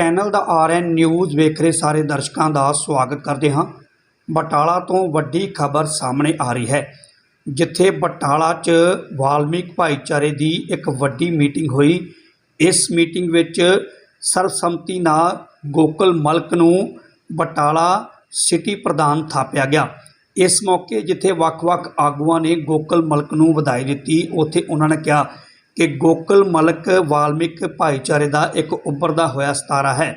Channel ਦਾ RN news ਵੇਖ ਰਹੇ ਸਾਰੇ ਦਰਸ਼ਕਾਂ ਦਾ ਸਵਾਗਤ ਕਰਦੇ ਹਾਂ। ਬਟਾਲਾ ਤੋਂ ਵੱਡੀ ਖਬਰ ਸਾਹਮਣੇ ਆ ਰਹੀ ਹੈ, ਜਿੱਥੇ ਬਟਾਲਾ 'ਚ ਵਾਲਮੀਕ ਭਾਈਚਾਰੇ ਦੀ ਇੱਕ ਵੱਡੀ ਮੀਟਿੰਗ ਹੋਈ। ਇਸ ਮੀਟਿੰਗ ਵਿੱਚ ਸਰਬਸੰਮਤੀ ਨਾਲ ਗੋਕਲ ਮਲਕ ਨੂੰ ਬਟਾਲਾ ਸਿਟੀ ਪ੍ਰਧਾਨ ਥਾਪਿਆ ਗਿਆ। ਇਸ ਮੌਕੇ ਜਿੱਥੇ ਵੱਖ-ਵੱਖ ਆਗੂਆਂ ਨੇ ਗੋਕਲ ਮਲਕ ਨੂੰ ਵਧਾਈ ਦਿੱਤੀ, ਉੱਥੇ ਉਹਨਾਂ ਨੇ ਕਿਹਾ ਕਿ ਗੋਕਲ ਮਲਕ ਵਾਲਮਿਕ ਭਾਈਚਾਰੇ ਦਾ ਇੱਕ ਉੱਭਰਦਾ ਹੋਇਆ ਸਤਾਰਾ ਹੈ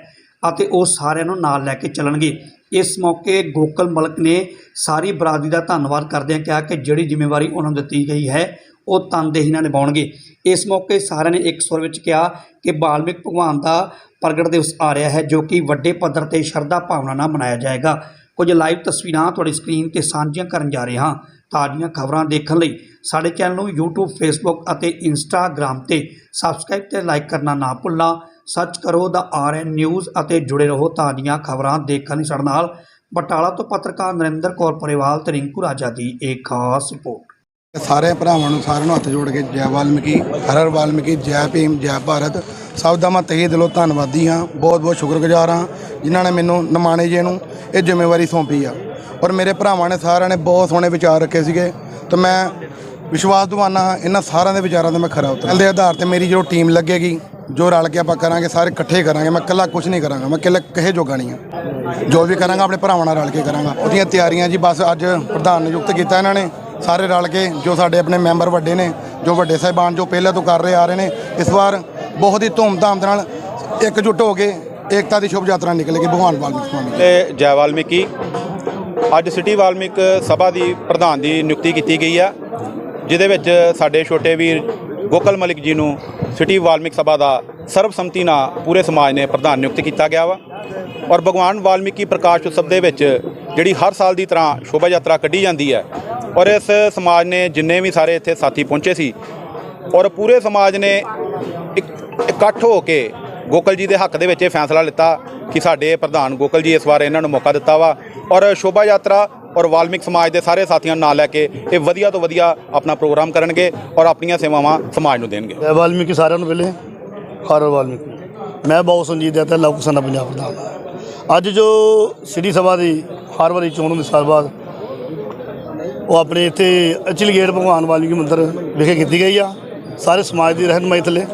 ਅਤੇ ਉਹ ਸਾਰਿਆਂ ਨੂੰ ਨਾਲ ਲੈ ਕੇ ਚੱਲਣਗੇ। ਇਸ ਮੌਕੇ ਗੋਕਲ ਮਲਕ ਨੇ ਸਾਰੀ ਬਰਾਦਰੀ ਦਾ ਧੰਨਵਾਦ ਕਰਦਿਆਂ ਕਿਹਾ ਕਿ ਜਿਹੜੀ ਜ਼ਿੰਮੇਵਾਰੀ ਉਹਨਾਂ ਨੂੰ ਦਿੱਤੀ ਗਈ ਹੈ, ਉਹ ਤਨਦੇਹੀ ਨਾਲ ਨਿਭਾਉਣਗੇ। ਇਸ ਮੌਕੇ ਸਾਰਿਆਂ ਨੇ ਇੱਕ ਸੁਰ ਵਿੱਚ ਕਿਹਾ ਕਿ ਵਾਲਮੀਕ ਭਗਵਾਨ ਦਾ ਪ੍ਰਗਟ ਦਿਵਸ ਆ ਰਿਹਾ ਹੈ, ਜੋ ਕਿ ਵੱਡੇ ਪੱਧਰ ਤੇ ਸ਼ਰਧਾ ਭਾਵਨਾ ਨਾਲ ਮਨਾਇਆ ਜਾਏਗਾ। ਕੁਝ ਲਾਈਵ ਤਸਵੀਰਾਂ ਤੁਹਾਡੀ ਸਕਰੀਨ ਤੇ ਸਾਂਝੀਆਂ ਕਰਨ ਜਾ ਰਹੇ ਹਾਂ। ਤਾਜ਼ੀਆਂ ਖਬਰਾਂ ਦੇਖਣ ਲਈ ਸਾਡੇ ਚੈਨਲ ਨੂੰ YouTube, Facebook ਅਤੇ Instagram ਤੇ ਸਬਸਕ੍ਰਾਈਬ ਤੇ ਲਾਈਕ ਕਰਨਾ ਨਾ ਭੁੱਲਣਾ। ਸਰਚ ਕਰੋ ਦਾ ਆਰਐਨ ਨਿਊਜ਼ ਅਤੇ ਜੁੜੇ ਰਹੋ ਤਾਜ਼ੀਆਂ ਖਬਰਾਂ ਦੇਖਣ ਲਈ ਸਾਡੇ ਨਾਲ। ਬਟਾਲਾ ਤੋਂ ਪੱਤਰਕਾਰ ਨਰਿੰਦਰ ਕੌਰ ਪਰਿਵਾਲ ਤੇ ਰਿੰਕੂ ਰਾਜਾ ਦੀ ਇੱਕ ਖਾਸ ਰਿਪੋਰਟ। ਸਾਰੇ ਭਰਾਵਾਂ ਨੂੰ ਸਾਰਿਆਂ ਨੂੰ ਹੱਥ ਜੋੜ ਕੇ ਜੈ ਵਾਲਮੀਕੀ, ਹਰ ਹਰ ਵਾਲਮੀਕੀ, ਜੈ ਭੀਮ, ਜੈ ਭਾਰਤ। ਸਭ ਦਾ ਮੈਂ ਤਹਿ ਦਿਲੋਂ ਧੰਨਵਾਦੀ ਹਾਂ। ਬਹੁਤ ਬਹੁਤ ਸ਼ੁਕਰਗੁਜ਼ਾਰ ਹਾਂ ਜਿਨ੍ਹਾਂ ਨੇ ਮੈਨੂੰ ਨਮਾਣੇ ਜੀ ਨੂੰ ਇਹ ਜ਼ਿੰਮੇਵਾਰੀ ਸੌਂਪੀ ਆ। ਔਰ ਮੇਰੇ ਭਰਾਵਾਂ ਨੇ ਸਾਰਿਆਂ ਨੇ ਬਹੁਤ ਸੋਹਣੇ ਵਿਚਾਰ ਰੱਖੇ ਸੀਗੇ। ਤੇ ਮੈਂ ਵਿਸ਼ਵਾਸ ਦਿਵਾਨਾ ਹਾਂ, ਇਹਨਾਂ ਸਾਰਿਆਂ ਦੇ ਵਿਚਾਰਾਂ ਤੇ ਮੈਂ ਖਰਾ ਉਤਰਾਂ। ਦੇ ਆਧਾਰ ਤੇ ਮੇਰੀ ਜੋ ਟੀਮ ਲੱਗੇਗੀ, ਜੋ ਰਲ ਕੇ ਆਪਾਂ ਕਰਾਂਗੇ, ਸਾਰੇ ਇਕੱਠੇ ਕਰਾਂਗੇ, ਮੈਂ ਇਕੱਲਾ ਕੁਝ ਨਹੀਂ ਕਰਾਂਗਾ, ਮੈਂ ਇਕੱਲਾ ਕਹੇ ਜੋਗਾ ਨਹੀਂ ਹਾਂ। ਜੋ ਵੀ ਕਰਾਂਗਾ, ਆਪਣੇ ਭਰਾਵਾਂ ਨਾਲ ਰਲ ਕੇ ਕਰਾਂਗਾ। ਉਹਦੀਆਂ ਤਿਆਰੀਆਂ ਜੀ, ਬਸ ਅੱਜ ਪ੍ਰਧਾਨ ਨਿਯੁਕਤ ਕੀਤਾ ਇਹਨਾਂ ਨੇ, ਸਾਰੇ ਰਲ ਕੇ, ਜੋ ਸਾਡੇ ਆਪਣੇ ਮੈਂਬਰ ਵੱਡੇ ਨੇ, ਜੋ ਵੱਡੇ ਸਾਹਿਬਾਨ, ਜੋ ਪਹਿਲਾਂ ਤੋਂ ਕਰ ਰਹੇ, ਆ ਰਹੇ ਨੇ, ਇਸ ਵਾਰ ਬਹੁਤ ਹੀ ਧੂਮਧਾਮ ਦੇ ਨਾਲ ਇਕਜੁੱਟ ਹੋ ਕੇ ਏਕਤਾ ਦੀ ਸ਼ੁਭ ਯਾਤਰਾ ਨਿਕਲੇਗੀ ਭਗਵਾਨ ਵਾਲਮੀਕ ਸਵਾਮੀ ਤੇ ਜੈ ਵਾਲਮੀਕੀ। ਅੱਜ ਸਿਟੀ ਵਾਲਮੀਕ ਸਭਾ ਦੀ ਪ੍ਰਧਾਨ ਦੀ ਨਿਯੁਕਤੀ ਕੀਤੀ ਗਈ ਆ। ਜਿਹਦੇ ਵਿੱਚ ਸਾਡੇ ਛੋਟੇ ਵੀਰ ਗੋਕਲ ਮਲਿਕ ਜੀ ਨੂੰ ਸਿਟੀ ਵਾਲਮੀਕ ਸਭਾ ਦਾ ਸਰਬਸੰਮਤੀ ਨਾਲ ਪੂਰੇ ਸਮਾਜ ਨੇ ਪ੍ਰਧਾਨ ਨਿਯੁਕਤ ਕੀਤਾ ਗਿਆ ਵਾ। ਔਰ ਭਗਵਾਨ ਵਾਲਮੀਕੀ ਪ੍ਰਕਾਸ਼ ਉਤਸਵ ਦੇ ਵਿੱਚ ਜਿਹੜੀ ਹਰ ਸਾਲ ਦੀ ਤਰ੍ਹਾਂ ਸ਼ੋਭਾ ਯਾਤਰਾ ਕੱਢੀ ਜਾਂਦੀ ਹੈ। ਔਰ ਇਸ ਸਮਾਜ ਨੇ ਜਿੰਨੇ ਵੀ ਸਾਰੇ ਇੱਥੇ ਸਾਥੀ ਪਹੁੰਚੇ ਸੀ ਔਰ ਪੂਰੇ ਸਮਾਜ ਨੇ ਇਕ- ਇਕੱਠ ਹੋ ਕੇ ਗੋਕਲ ਜੀ ਦੇ ਹੱਕ ਦੇ ਵਿੱਚ ਇਹ ਫੈਸਲਾ ਲਿੱਤਾ ਕਿ ਸਾਡੇ ਪ੍ਰਧਾਨ ਗੋਕਲ ਜੀ ਇਸ ਵਾਰ ਇਹਨਾਂ ਨੂੰ ਮੌਕਾ ਦਿੱਤਾ ਵਾ। ਔਰ ਸ਼ੋਭਾ ਯਾਤਰਾ ਔਰ ਵਾਲਮੀਕ ਸਮਾਜ ਦੇ ਸਾਰੇ ਸਾਥੀਆਂ ਨੂੰ ਨਾਲ ਲੈ ਕੇ ਇਹ ਵਧੀਆ ਤੋਂ ਵਧੀਆ ਆਪਣਾ ਪ੍ਰੋਗਰਾਮ ਕਰਨਗੇ ਔਰ ਆਪਣੀਆਂ ਸੇਵਾਵਾਂ ਸਮਾਜ ਨੂੰ ਦੇਣਗੇ। ਜੈ ਵਾਲਮੀਕੀ, ਸਾਰਿਆਂ ਨੂੰ ਪਹਿਲੇ ਹਰ ਵਾਲਮੀਕੀ। ਮੈਂ ਬਹੁਤ ਸੰਜੀਤ ਹੈ ਤੇ ਲੋਕ ਪੰਜਾਬ ਦਾ ਅੱਜ ਜੋ ਸਿਟੀ ਸਭਾ ਦੀ ਹਰ ਵਾਰੀ ਚੋਣ ਹੁੰਦੀ ਸਾਲ ਬਾਅਦ ਉਹ ਆਪਣੇ ਇੱਥੇ ਅਚਲ ਗੇਟ ਭਗਵਾਨ ਵਾਲਮੀਕੀ ਮੰਦਿਰ ਵਿਖੇ ਕੀਤੀ ਗਈ ਆ। ਸਾਰੇ ਸਮਾਜ ਦੀ ਰਹਿਨਮਾਈ ਥੱਲੇ।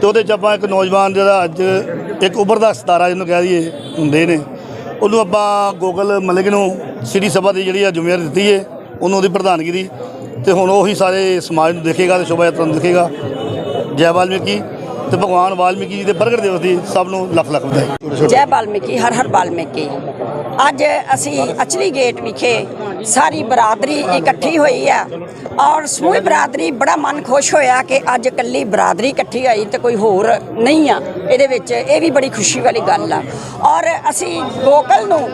ਤੇ ਉਹਦੇ ਚ ਆਪਾਂ ਇੱਕ ਨੌਜਵਾਨ ਜਿਹੜਾ ਅੱਜ ਇੱਕ ਉਭਰਦਾ ਸਿਤਾਰਾ ਜਿਹਨੂੰ ਕਹਿ ਦਈਏ, ਹੁੰਦੇ ਨੇ। ਉਹਨੂੰ ਆਪਾਂ ਗੋਗਲ ਮਲਿਕ ਨੂੰ ਸਿਟੀ ਸਭਾ ਦੀ ਜਿਹੜੀ ਆ ਜ਼ਿੰਮੇਵਾਰੀ ਦਿੱਤੀ ਏ, ਉਹਨੂੰ ਉਹਦੀ ਪ੍ਰਧਾਨਗੀ ਦੀ। ਤੇ ਹੁਣ ਉਹੀ ਸਾਰੇ ਸਮਾਜ ਨੂੰ ਦੇਖੇਗਾ ਤੇ ਸ਼ੋਭਾ ਯਾਤਰਾ ਨੂੰ ਦੇਖੇਗਾ। ਜੈ ਵਾਲਮੀਕੀ ਤੇ ਭਗਵਾਨ ਵਾਲਮੀਕੀ ਜੀ ਦੇ ਪ੍ਰਗਟ ਦਿਵਸ ਦੀ ਸਭ ਨੂੰ ਲੱਖ ਲੱਖ ਵਧਾਈ। ਜੈ ਵਾਲਮੀਕੀ, ਹਰ ਹਰ ਵਾਲਮੀਕੀ। ਅੱਜ ਅਸੀਂ ਅਚਲੀ ਗੇਟ ਵਿਖੇ ਸਾਰੀ ਬਰਾਦਰੀ ਇਕੱਠੀ ਹੋਈ ਆ। ਔਰ ਸਮੂਹ ਬਰਾਦਰੀ ਬੜਾ ਮਨ ਖੁਸ਼ ਹੋਇਆ ਕਿ ਅੱਜ ਇਕੱਲੀ ਬਰਾਦਰੀ ਇਕੱਠੀ ਹੋਈ ਤੇ ਕੋਈ ਹੋਰ ਨਹੀਂ ਆ। ਇਹਦੇ ਵਿੱਚ ਇਹ ਵੀ ਬੜੀ ਖੁਸ਼ੀ ਵਾਲੀ ਗੱਲ ਆ। ਔਰ ਅਸੀਂ ਗੋਕਲ ਨੂੰ,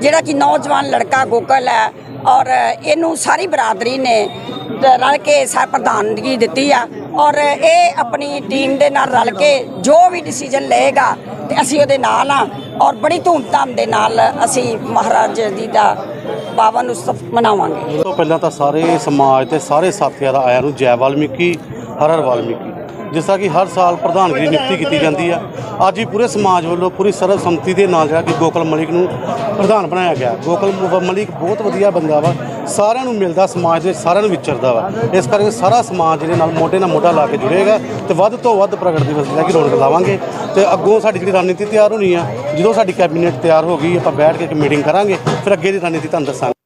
ਜਿਹੜਾ ਕਿ ਨੌਜਵਾਨ ਲੜਕਾ ਗੋਕਲ ਹੈ ਔਰ ਇਹਨੂੰ ਸਾਰੀ ਬਰਾਦਰੀ ਨੇ ਰਲ ਕੇ ਸਾ ਪ੍ਰਧਾਨਗੀ ਦਿੱਤੀ ਆ। ਔਰ ਇਹ ਆਪਣੀ ਟੀਮ ਦੇ ਨਾਲ ਰਲ ਕੇ ਜੋ ਵੀ ਡਿਸੀਜਨ ਲਏਗਾ ਤੇ ਅਸੀਂ ਉਹਦੇ ਨਾਲ ਆ। ਔਰ ਬੜੀ ਧੂਮਧਾਮ ਦੇ ਨਾਲ ਅਸੀਂ ਮਹਾਰਾਜ ਜੀ ਦਾ ਪਾਵਨ ਉਤਸਵ ਮਨਾਵਾਂਗੇ। ਸਭ ਤੋਂ ਪਹਿਲਾਂ ਤਾਂ ਸਾਰੇ ਸਮਾਜ ਤੇ ਸਾਰੇ ਸਾਥੀਆਂ ਦਾ ਆਇਆਂ ਨੂੰ ਜੈ ਵਾਲਮੀਕੀ, ਹਰ ਹਰ ਵਾਲਮੀਕੀ। ਜਿਸ ਤਰ੍ਹਾਂ ਕਿ ਹਰ ਸਾਲ ਪ੍ਰਧਾਨਗੀ ਨਿਯੁਕਤੀ ਕੀਤੀ ਜਾਂਦੀ ਆ। ਅੱਜ ਹੀ ਪੂਰੇ ਸਮਾਜ ਵੱਲੋਂ ਪੂਰੀ ਸਰਬਸੰਮਤੀ ਦੇ ਨਾਲ ਜਿਹੜਾ ਕਿ ਗੋਕਲ ਮਲਿਕ ਨੂੰ ਪ੍ਰਧਾਨ ਬਣਾਇਆ ਗਿਆ। ਗੋਕਲ ਮਲਿਕ ਬਹੁਤ ਵਧੀਆ ਬੰਦਾ ਵਾ। ਸਾਰਿਆਂ ਨੂੰ ਮਿਲਦਾ, ਸਮਾਜ ਦੇ ਸਾਰਿਆਂ ਨੂੰ ਵਿਚਰਦਾ ਵਾ। ਇਸ ਕਰਕੇ ਸਾਰਾ ਸਮਾਜ ਜਿਹੜੇ ਨਾਲ ਮੋਢੇ ਨਾਲ ਮੋਢਾ ਲਾ ਕੇ ਜੁੜੇਗਾ ਤੇ ਵੱਧ ਤੋਂ ਵੱਧ ਪ੍ਰਗਟ ਦਿਵਸ ਲੈ ਕੇ ਰੌਣਕ ਲਾਵਾਂਗੇ। ਤੇ ਅੱਗੋਂ ਸਾਡੀ ਜਿਹੜੀ ਰਣਨੀਤੀ ਤਿਆਰ ਹੋਣੀ ਆ, ਜਦੋਂ ਸਾਡੀ ਕੈਬਨਿਟ ਤਿਆਰ ਹੋ ਗਈ, ਆਪਾਂ ਬੈਠ ਕੇ ਇੱਕ ਮੀਟਿੰਗ ਕਰਾਂਗੇ, ਫਿਰ ਅੱਗੇ ਦੀ ਰਣਨੀਤੀ ਤੁਹਾਨੂੰ ਦੱਸਾਂਗੇ।